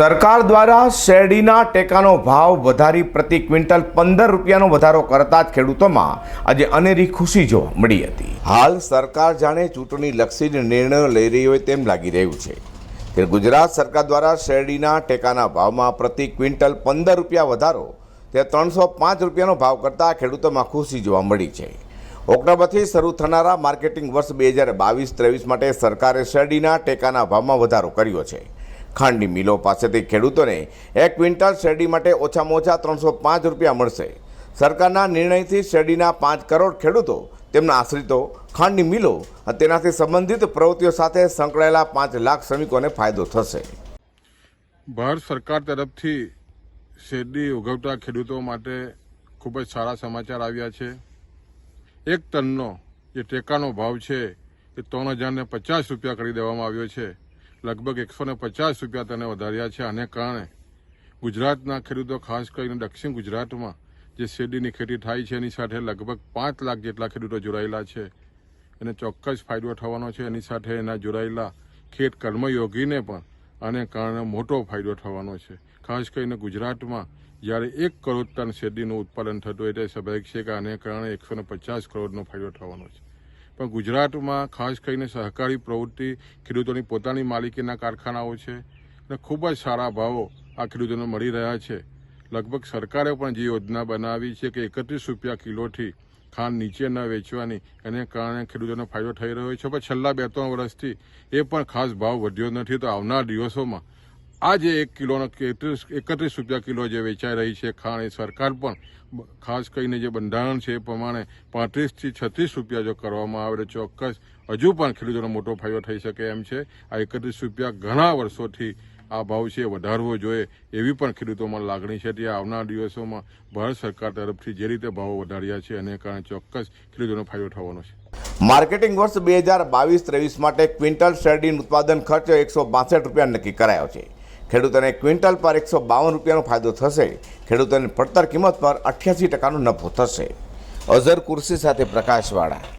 સરકાર દ્વારા શેરડીના ટેકાનો ભાવ વધારી પ્રતિ ક્વિન્ટલ પંદર રૂપિયાનો વધારો કરતા જ ખેડૂતોમાં આજે અનેરી ખુશી જોવા મળી હતી. હાલ સરકાર જાણે ચૂંટણી લક્ષી નિર્ણયો લઈ રહી હોય તેમ લાગી રહ્યું છે. ત્યારે ગુજરાત સરકાર દ્વારા શેરડીના ટેકાના ભાવમાં પ્રતિ ક્વિન્ટલ પંદર રૂપિયા વધારો તે ત્રણસો પાંચ રૂપિયાનો ભાવ કરતાં ખેડૂતોમાં ખુશી જોવા મળી છે. ઓક્ટોબરથી શરૂ થનારા માર્કેટિંગ વર્ષ બે હજાર બાવીસ ત્રેવીસ માટે સરકારે શેરડીના ટેકાના ભાવમાં વધારો કર્યો છે. ખાંડની મિલો પાસેથી ખેડૂતોને એક ક્વિન્ટલ શેરડી માટે ઓછામાં ઓછા ત્રણસો પાંચ રૂપિયા મળશે. સરકારના નિર્ણયથી શેરડીના પાંચ કરોડ ખેડૂતો તેમના આશ્રિતો ખાંડની મિલો તેનાથી સંબંધિત પ્રવૃત્તિઓ સાથે સંકળાયેલા પાંચ લાખ શ્રમિકોને ફાયદો થશે. ભારત સરકાર તરફથી શેરડી ઉગવતા ખેડૂતો માટે ખૂબ જ સારા સમાચાર આવ્યા છે. એક ટનનો જે ટેકાનો ભાવ છે એ ત્રણ હજારને પચાસ રૂપિયા કરી દેવામાં આવ્યો છે. લગભગ એકસો ને પચાસ રૂપિયા તેને વધાર્યા છે. આને કારણે ગુજરાતના ખેડૂતો, ખાસ કરીને દક્ષિણ ગુજરાતમાં જે શેરડીની ખેતી થાય છે, એની સાથે લગભગ પાંચ લાખ જેટલા ખેડૂતો જોડાયેલા છે એને ચોક્કસ ફાયદો થવાનો છે. એની સાથે એના જોડાયેલા ખેત કર્મયોગીને પણ આને કારણે મોટો ફાયદો થવાનો છે. ખાસ કરીને ગુજરાતમાં જ્યારે એક કરોડ ટન શેરડીનું ઉત્પાદન થતું હોય તે સ્વાભાવિક છે કે આને કારણે એકસો ને પચાસ કરોડનો ફાયદો થવાનો છે. પણ ગુજરાતમાં ખાસ કરીને સહકારી પ્રવૃત્તિ ખેડૂતોની પોતાની માલિકીના કારખાનાઓ છે અને ખૂબ જ સારા ભાવો આ ખેડૂતોને મળી રહ્યા છે. લગભગ સરકારે પણ જે યોજના બનાવી છે કે એકત્રીસ રૂપિયા કિલોથી ખાંડ નીચે ન વેચવાની, એને કારણે ખેડૂતોને ફાયદો થઈ રહ્યો છે. પણ છેલ્લા બે ત્રણ વર્ષથી એ પણ ખાસ ભાવ વધ્યો નથી. તો આવનાર દિવસોમાં આ જે એક કિલોનો એકત્રીસ એકત્રીસ રૂપિયા કિલો જે વેચાઈ રહી છે ખાણી સરકાર પણ, ખાસ કરીને જે બંધારણ છે એ પ્રમાણે પાંત્રીસથી છત્રીસ રૂપિયા જો કરવામાં આવે તો ચોક્કસ હજુ પણ ખેડૂતોનો મોટો ફાયદો થઈ શકે એમ છે. આ એકત્રીસ રૂપિયા ઘણા વર્ષોથી આ ભાવ છે વધારવો જોઈએ એવી પણ ખેડૂતોમાં લાગણી છે. તે આવનાર દિવસોમાં ભારત સરકાર તરફથી જે રીતે ભાવો વધાર્યા છે એને કારણે ચોક્કસ ખેડૂતોનો ફાયદો થવાનો છે. માર્કેટિંગ વર્ષ બે હજાર બાવીસ ત્રેવીસ માટે ક્વિન્ટલ શેરડીનું ઉત્પાદન ખર્ચ એકસો બાસઠ રૂપિયા નક્કી કરાયો છે. ખેડૂતોને ક્વિન્ટલ પર એકસો બાવન રૂપિયાનો ફાયદો થશે. ખેડૂતોને પડતર કિંમત પર અઠ્યાસી ટકાનો નફો થશે. અઝર કુર્સી સાથે પ્રકાશવાળા.